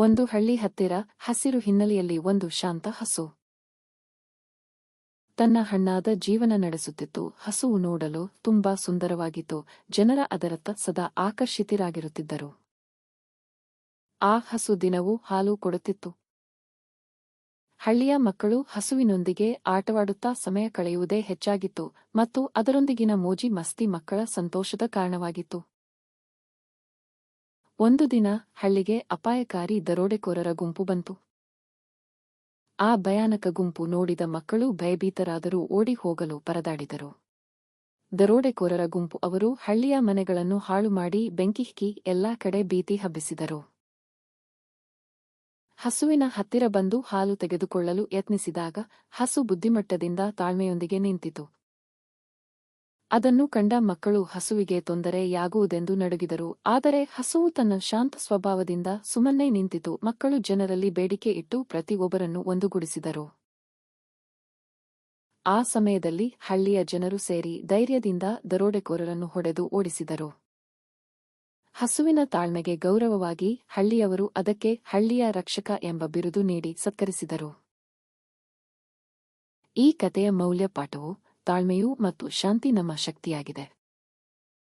ಒಂದು ಹಳ್ಳಿ ಹತ್ತಿರ, ಹಸಿರು ಹಿನ್ನೆಲೆಯಲ್ಲಿ ಒಂದು ಶಾಂತ ಹಸು. ತನ್ನ ಹಣ್ಣಾದ ಜೀವನ ನಡೆಸುತ್ತಿತ್ತು. ಹಸುವು ನೋಡಲು ತುಂಬಾ ಸುಂದರವಾಗಿತ್ತು. ಜನರ ಅದರತ್ತ ಸದಾ ಆಕರ್ಷಿತರಾಗಿರುತ್ತಿದ್ದರು. ಆ ಹಸು ದಿನವೂ ಹಾಲು ಕೊಡುತ್ತಿತ್ತು. ಹಳ್ಳಿಯ ಮಕ್ಕಳು ಹಸುವಿನೊಂದಿಗೆ ಆಟವಾಡುತ್ತಾ ಸಮಯ ಕಳೆಯುವುದೇ ಹೆಚ್ಚಾಗಿತ್ತು ಮತ್ತು ಅದರೊಂದಿಗಿನ ಮೋಜಿ ಮಸ್ತಿ ಮಕ್ಕಳ ಸಂತೋಷದ ಕಾರಣವಾಗಿತ್ತು. ಒಂದು ದಿನ ಹಳ್ಳಿಗೆ ಅಪಾಯಕಾರಿ ದರೋಡೆಕೋರರ ಗುಂಪು ಬಂತು. ಆ ಭಯಾನಕ ಗುಂಪು ನೋಡಿದ ಮಕ್ಕಳು ಭಯಭೀತರಾದರೂ ಓಡಿ ಹೋಗಲು ಪರದಾಡಿದರು. ದರೋಡೆಕೋರರ ಗುಂಪು ಅವರು ಹಳ್ಳಿಯ ಮನೆಗಳನ್ನು ಹಾಳು ಮಾಡಿ ಬೆಂಕಿಕ್ಕಿ ಎಲ್ಲಾ ಕಡೆ ಭೀತಿ ಹಬ್ಬಿಸಿದರು. ಹಸುವಿನ ಹತ್ತಿರ ಬಂದು ಹಾಲು ತೆಗೆದುಕೊಳ್ಳಲು ಯತ್ನಿಸಿದಾಗ ಹಸು ಬುದ್ಧಿಮಟ್ಟದಿಂದ ತಾಳ್ಮೆಯೊಂದಿಗೆ ನಿಂತಿತು. ಅದನ್ನು ಕಂಡ ಮಕ್ಕಳು ಹಸುವಿಗೆ ತೊಂದರೆಯಾಗುವುದೆಂದು ನಡುಗಿದರು. ಆದರೆ ಹಸುವು ತನ್ನ ಶಾಂತ ಸ್ವಭಾವದಿಂದ ಸುಮ್ಮನೆ ನಿಂತಿತು. ಮಕ್ಕಳು ಜನರಲ್ಲಿ ಬೇಡಿಕೆ ಇಟ್ಟು ಪ್ರತಿಯೊಬ್ಬರನ್ನು ಒಂದುಗೂಡಿಸಿದರು. ಆ ಸಮಯದಲ್ಲಿ ಹಳ್ಳಿಯ ಜನರು ಸೇರಿ ಧೈರ್ಯದಿಂದ ದರೋಡೆಕೋರರನ್ನು ಹೊಡೆದು ಓಡಿಸಿದರು. ಹಸುವಿನ ತಾಳ್ಮೆಗೆ ಗೌರವವಾಗಿ ಹಳ್ಳಿಯವರು ಅದಕ್ಕೆ ಹಳ್ಳಿಯ ರಕ್ಷಕ ಎಂಬ ಬಿರುದು ನೀಡಿ ಸತ್ಕರಿಸಿದರು. ಈ ಕಥೆಯ ಮೌಲ್ಯ ಪಾಠವು ತಾಳ್ಮೆಯೂ ಮತ್ತು ಶಾಂತಿ ನಮ್ಮ ಶಕ್ತಿಯಾಗಿದೆ.